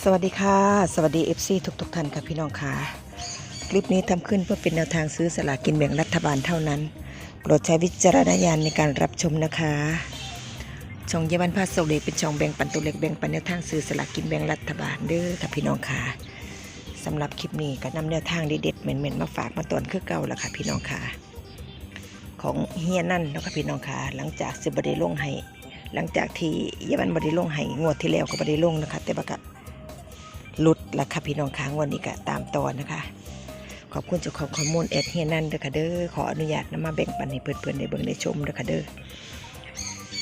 สวัสดีค่ะ สวัสดี FC ทุกทุกท่านค่ะพี่น้องค่ะ คลิปนี้ทำขึ้นเพื่อเป็นแนวทางซื้อสลากกินแบ่งรัฐบาลเท่านั้น โปรดใช้วิจารณญาณในการรับชมนะคะ ช่องเยาวันพาสโซเลเป็นช่องแบ่งปันตัวเล็กแบ่งปันแนวทางซื้อสลากกินแบ่งรัฐบาลเด้อค่ะพี่น้องค่ะสำหรับคลิปนี้ก็นำแนวทางเด็ดๆเหม็นๆมาฝากมาตอนคือเก่าแล้วค่ะพี่น้องค่ะ ของเฮียนั่นนะค่ะพี่น้องค่ะ หลังจากสิบได้ลงให้หลังจากที่เยาวันบไดีลงให้งวดที่แล้วก็บไดีลงนะคะ แต่ว่าก็ห ลุดละค่ะพี่น้องค้างวันนี้ก็ตามตอนนะคะ ขอบคุณเจ้าของข้อมูลแอดเฮียนันเด้อค่ะเด้อขออนุญาตนำมาแบ่งปันให้เพื่อนๆได้เบิ่งได้ชมเด้อค่ะเด้อ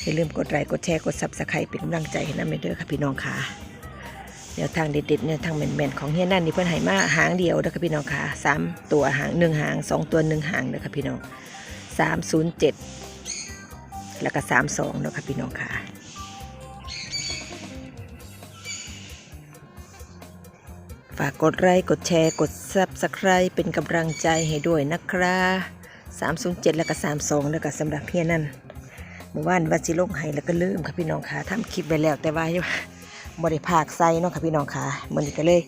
อย่าลืมกดไลค์กดแชร์กดซับสไครป์เป็นกำลังใจให้น้ำเด้อค่ะพี่น้องค่ะแนวทางเด็ดๆแนวทางแม่นๆของเฮียนั่นนี่เพิ่อนให้มาหางเดียวเด้อค่ะพี่น้องค่ะสามตัวหางหนึ่งหางสองตัวหนึ่งหางเด้อค่ะพี่น้องสามศูนย์เจ็ดแล้วก็สามสองเด้อค่ะพี่น้องค่ะ ฝากกดไลค์กดแชร์กด Subscribe เป็นกำลังใจให้ด้วยนะครับ307 แล้วก็32 แล้วก็สำหรับเพียนั่นเมื่อวานวัดสิลงให้แล้วก็ลืมค่ะพี่น้องค่ะทำคลิปไปแล้วแต่ว่ายังบริภาคใส่เนาะค่ะพี่น้องค่ะมันก็เลย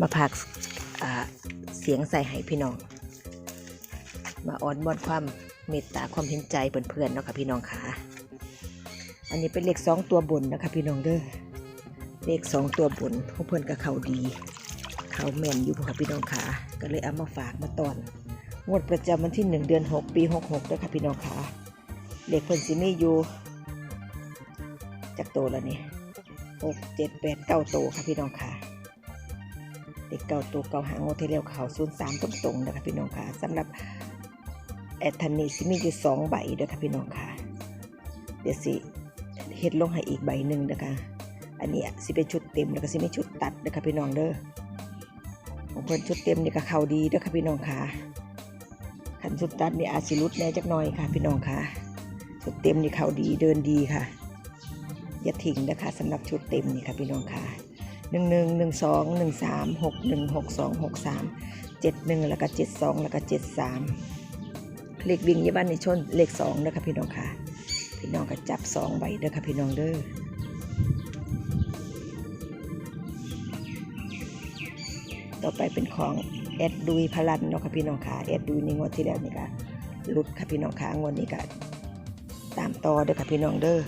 มาพากเสียงใส่ให้พี่น้อง มาอ่อนบอนความเมตตาความเห็นใจเพื่อนๆเนาะค่ะพี่น้องค่ะอันนี้เป็นเลขสองตัวบนนะคะพี่น้องเด้อเลขสองตัวบนพวกเพื่อนกับเขาดี เขาแม่นอยู่ค่ะพี่น้องขาก็เลยเอามาฝากมาตอนงวดประจำวันที่หนึ่งเดือนหกปีหกหกด้วยค่ะพี่น้องขาเลขเพิ่นสิมีอยู่จากโตแล้วนี่หกเจ็ดแปดเก้าโตค่ะพี่น้องขาเลขเก้าโตเก้าหางงวดที่แล้วเขาศูนย์สามตรงๆนะคะพี่น้องขาสำหรับแอดทันนี่สิมีอยู่สองใบเด้อค่ะพี่น้องขาเดี๋ยวสิเฮ็ดลงให้อีกใบหนึ่งนะคะ อันนี้สิเป็นชุดเต็มแล้วก็สิมีชุดตัดเด้อค่ะพี่น้องเด้อ ของเพิ่นชุดเต็มนี่ก็เข้าดีเด้อค่ะพี่น้องค่ะขันชุดตัดนี่อาจสิรุดแน่จักหน่อยค่ะ พี่น้องค่ะ ชุดเต็มนี่เข้าดีเดินดีค่ะ อย่าทิ้งนะคะสำหรับชุดเต็มนี่ค่ะพี่น้องค่ะหนึ่งหนึ่งหนึ่งสองหนึ่งสามหกหนึ่งหกสองหกสามเจ็ดหนึ่งแล้วก็เจ็ดสองแล้วก็เจ็ดสามเลขวิ่งยี่บ้านในชนเลขสองเด้อค่ะพี่น้องค่ะ พี่น้องก็จับสองใบเด้อค่ะพี่น้องเด้อ ต่อไปเป็นของแอดดุยพลันเนาะค่ะพี่น้องค่ะแอดดุยในงวดที่แล้วนี่ก็หลุดค่ะพี่น้องค่ะงวดนี้ก็ตามต่อเด้อค่ะพี่น้องเด้อ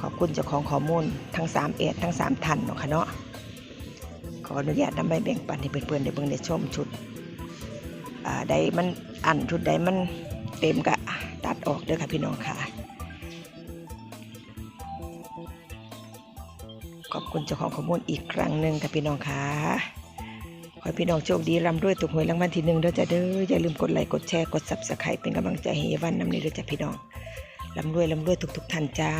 ขอบคุณเจ้าของข้อมูลทั้ง3แอดทั้ง3ท่านเนาะค่ะเนาะขออนุญาตนำไปแบ่งปันให้เพื่อนๆได้เบิ่งได้ชมชุดอ่าใดมันอันชุดใดมันเต็มก็ตัดออกเด้อค่ะพี่น้องค่ะ ขอบคุณเจ้าของข้อมูลอีกครั้งหนึ่งค่ะพี่น้องค่ะ ขอให้พี่น้องโชคดีร่ำรวยถูกหวยรางวัลที่หนึ่งเด้อจ้าเด้ออย่าลืมกดไลค์กดแชร์กดซับสไครป์เป็นกำลังใจให้วันนำนี้เด้อจ้าพี่น้องร่ำรวยร่ำรวยทุกๆท่านจ้า